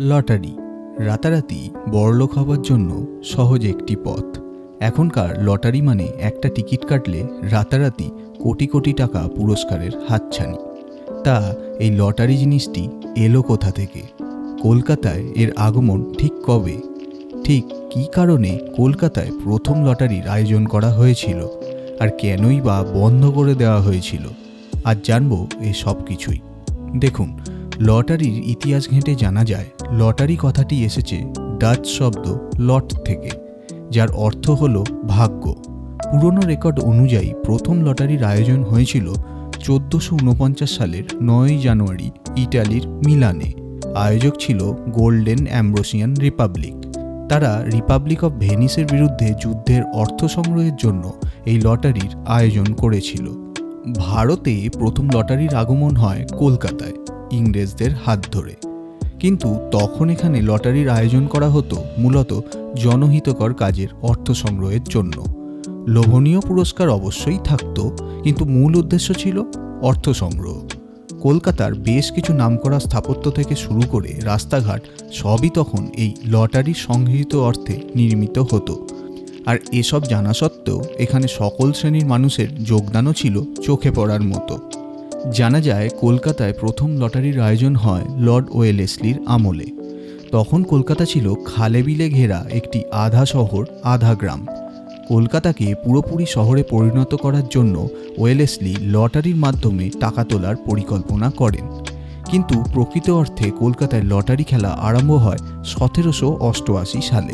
Lottery. রাতারাতি বড়লোক হবার জন্য সহজ একটি পথ। এখনকার লটারি মানে একটা টিকিট কাটলে রাতারাতি কোটি কোটি টাকা পুরস্কারের হাতছানি। তা এই লটারি জিনিসটি এলো কোথা থেকে? কলকাতায় এর আগমন ঠিক কবে? ঠিক কী কারণে কলকাতায় প্রথম লটারির আয়োজন করা হয়েছিল? আর কেনই বা বন্ধ করে দেওয়া হয়েছিল? আজ জানব এ সব কিছুই দেখুন, লটারির ইতিহাস ঘেঁটে জানা যায় লটারি কথাটি এসেছে ডাচ শব্দ লট থেকে, যার অর্থ হল ভাগ্য। পুরনো রেকর্ড অনুযায়ী প্রথম লটারির আয়োজন হয়েছিল চোদ্দোশো উনপঞ্চাশ সালের নয়ই জানুয়ারি ইটালির মিলানে। আয়োজক ছিল গোল্ডেন অ্যাম্ব্রোসিয়ান রিপাবলিক। তারা রিপাবলিক অফ ভেনিসের বিরুদ্ধে যুদ্ধের অর্থ সংগ্রহের জন্য এই লটারির আয়োজন করেছিল। ভারতে প্রথম লটারির আগমন হয় কলকাতায়, ইংরেজদের হাত ধরে। কিন্তু তখন এখানে লটারির আয়োজন করা হতো মূলত জনহিতকর কাজের অর্থ সংগ্রহের জন্য। লোভনীয় পুরস্কার অবশ্যই থাকত, কিন্তু মূল উদ্দেশ্য ছিল অর্থ সংগ্রহ। কলকাতার বেশ কিছু নামকরা স্থাপত্য থেকে শুরু করে রাস্তাঘাট সবই তখন এই লটারির সংগৃহীত অর্থে নির্মিত হতো। আর এসব জানা সত্ত্বেও এখানে সকল শ্রেণির মানুষের যোগদানও ছিল চোখে পড়ার মতো। জানা যায়, কলকাতায় প্রথম লটারির আয়োজন হয় লর্ড ওয়েলেসলির আমলে। তখন কলকাতা ছিল খালে বিলে ঘেরা একটি আধা শহর, আধা গ্রাম। কলকাতাকে পুরোপুরি শহরে পরিণত করার জন্য ওয়েলেসলি লটারির মাধ্যমে টাকা তোলার পরিকল্পনা করেন। কিন্তু প্রকৃত অর্থে কলকাতায় লটারি খেলা আরম্ভ হয় সতেরোশো অষ্টআশি সালে।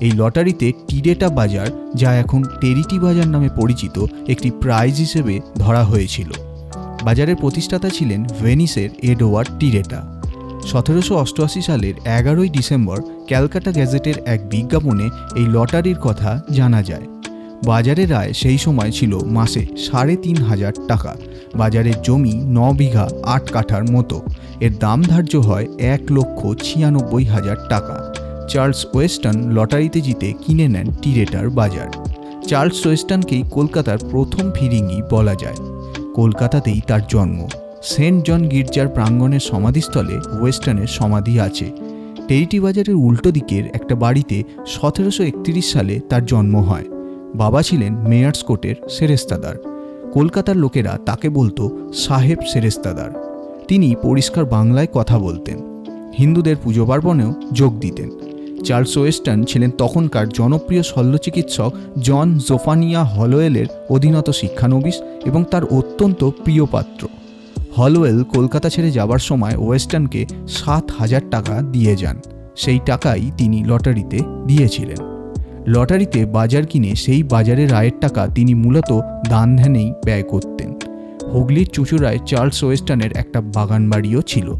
এই লটারিতে টিডেটা বাজার, যা এখন টেরিটি বাজার নামে পরিচিত, একটি প্রাইজ হিসেবে ধরা হয়েছিল। বাজারের প্রতিষ্ঠাতা ছিলেন ভেনিসের এডওয়ার্ড টিরেটা। সতেরোশো অষ্টআশি সালের এগারোই ডিসেম্বর ক্যালকাটা গ্যাজেটের এক বিজ্ঞাপনে এই লটারির কথা জানা যায়। বাজারের আয় সেই সময় ছিল মাসে সাড়ে তিন হাজার টাকা। বাজারের জমি ন বিঘা আট কাঠার মতো। এর দাম ধার্য হয় এক লক্ষ ছিয়ানব্বই হাজার টাকা। চার্লস ওয়েস্টার্ন লটারিতে জিতে কিনে নেন টিরেটার বাজার। চার্লস ওয়েস্টার্নকেই কলকাতার প্রথম ফিরিঙ্গি বলা যায়। কলকাতাতেই তার জন্ম। সেন্ট জন গির্জার প্রাঙ্গণের সমাধিস্থলে ওয়েস্টার্নের সমাধি আছে। টেরিটি বাজারের উল্টো দিকের একটা বাড়িতে সতেরোশো একত্রিশ সালে তার জন্ম হয়। বাবা ছিলেন মেয়ার্স কোর্টের সেরেস্তাদার। কলকাতার লোকেরা তাকে বলতো সাহেব সেরেস্তাদার। তিনি পরিষ্কার বাংলায় কথা বলতেন। হিন্দুদের পুজো পার্বণেও যোগ দিতেন। চার্লস ওয়েস্টার্ন ছিলেন তখনকার জনপ্রিয় শল্যচিকিৎসক জন জোফানিয়া হলোয়েলের অধীনত শিক্ষানবিশ এবং তার অত্যন্ত প্রিয় পাত্র। হলওয়েল কলকাতা ছেড়ে যাবার সময় ওয়েস্টার্নকে সাত হাজার টাকা দিয়ে যান। সেই টাকাই তিনি লটারিতে দিয়েছিলেন। লটারিতে বাজার কিনে সেই বাজারের রায়ের টাকা তিনি মূলত দান ধ্যানেই ব্যয় করতেন। হুগলির চুচুড়ায় চার্লস ওয়েস্টার্নের একটা বাগান বাড়িও ছিল।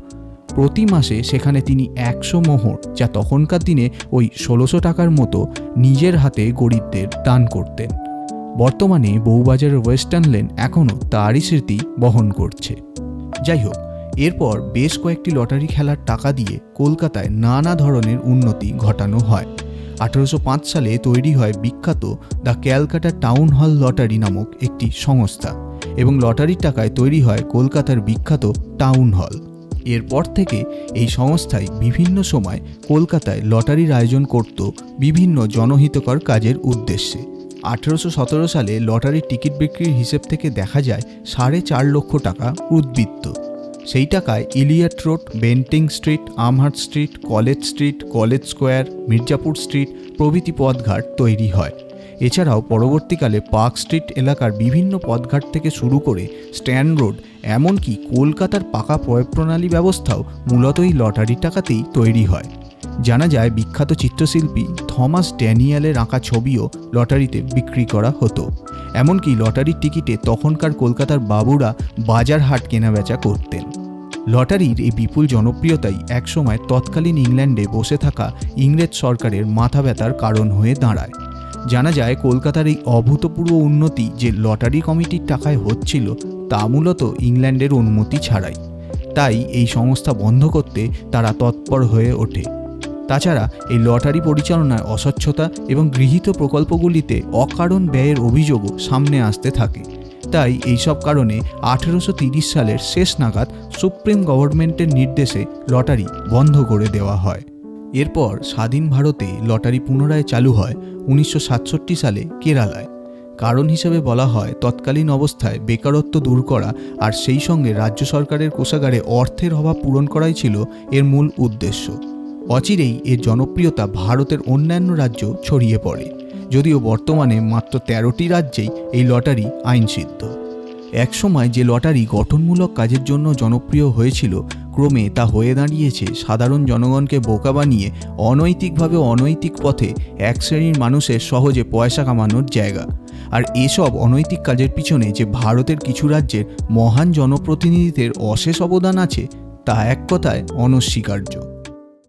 প্রতি মাসে সেখানে তিনি একশো মোহর, যা তখনকার দিনে ওই ষোলোশো টাকার মতো নিজের হাতে গরিবদের দান করতেন। বর্তমানে বউবাজারের ওয়েস্টার্ন লেন এখনও তারই স্মৃতি বহন করছে। যাই হোক, এরপর বেশ কয়েকটি লটারি খেলার টাকা দিয়ে কলকাতায় নানা ধরনের উন্নতি ঘটানো হয়। আঠারোশো সালে তৈরি হয় বিখ্যাত the Calcutta town hall lottery নামক একটি সংস্থা এবং লটারির টাকায় তৈরি হয় কলকাতার বিখ্যাত টাউন হল। এরপর থেকে এই সংস্থায় বিভিন্ন সময় কলকাতায় লটারির আয়োজন করত বিভিন্ন জনহিতকর কাজের উদ্দেশ্যে। আঠেরোশো সতেরো সালে লটারির টিকিট বিক্রির হিসেব থেকে দেখা যায় সাড়ে চার লক্ষ টাকা উদ্বৃত্ত। সেই টাকায় Elliot road, Bentinck street, Amherst street, college street, college square, Mirzapur street প্রভৃতি পথঘাট তৈরি হয়। এছাড়াও পরবর্তীকালে পার্ক স্ট্রিট এলাকার বিভিন্ন পথঘাট থেকে শুরু করে স্ট্যান্ড রোড এমনকি কলকাতার পাকা প্রণালী ব্যবস্থাও মূলত এই লটারির টাকাতেই তৈরি হয়। জানা যায়, বিখ্যাত চিত্রশিল্পী থমাস ড্যানিয়েলের আঁকা ছবিও লটারিতে বিক্রি করা হতো। এমনকি লটারির টিকিটে তখনকার কলকাতার বাবুরা বাজার হাট কেনাবেচা করতেন। লটারির এই বিপুল জনপ্রিয়তাই একসময় তৎকালীন ইংল্যান্ডে বসে থাকা ইংরেজ সরকারের মাথা ব্যথার কারণ হয়ে দাঁড়ায়। জানা যায়, কলকাতার এই অভূতপূর্ব উন্নতি যে লটারি কমিটির টাকায় হচ্ছিল তা মূলত ইংল্যান্ডের অনুমতি ছাড়াই। তাই এই সংস্থা বন্ধ করতে তারা তৎপর হয়ে ওঠে। তাছাড়া এই লটারি পরিচালনায় অস্বচ্ছতা এবং গৃহীত প্রকল্পগুলিতে অকারণ ব্যয়ের অভিযোগও সামনে আসতে থাকে। তাই এইসব কারণে আঠেরোশো তিরিশ সালের শেষ নাগাদ সুপ্রিম গভর্নমেন্টের নির্দেশে লটারি বন্ধ করে দেওয়া হয়। এরপর স্বাধীন ভারতে লটারি পুনরায় চালু হয় উনিশশো সাতষট্টি সালে কেরালায়। কারণ হিসেবে বলা হয়, তৎকালীন অবস্থায় বেকারত্ব দূর করা আর সেই সঙ্গে রাজ্য সরকারের কোষাগারে অর্থের অভাব পূরণ করাই ছিল এর মূল উদ্দেশ্য। অচিরেই এর জনপ্রিয়তা ভারতের অন্যান্য রাজ্য ছড়িয়ে পড়ে। যদিও বর্তমানে মাত্র তেরোটি রাজ্যেই এই লটারি আইনসিদ্ধ। একসময় যে লটারি গঠনমূলক কাজের জন্য জনপ্রিয় হয়েছিল, ক্রমে তা হয়ে দাঁড়িয়েছে সাধারণ জনগণকে বোকা বানিয়ে, অনৈতিকভাবে অনৈতিক পথে এক শ্রেণির মানুষের সহজে পয়সা কামানোর জায়গা। আর এসব অনৈতিক কাজের পিছনে যে ভারতের কিছু রাজ্যের মহান জনপ্রতিনিধিদের অশেষ অবদান আছে, তা এক কথায় অনস্বীকার্য।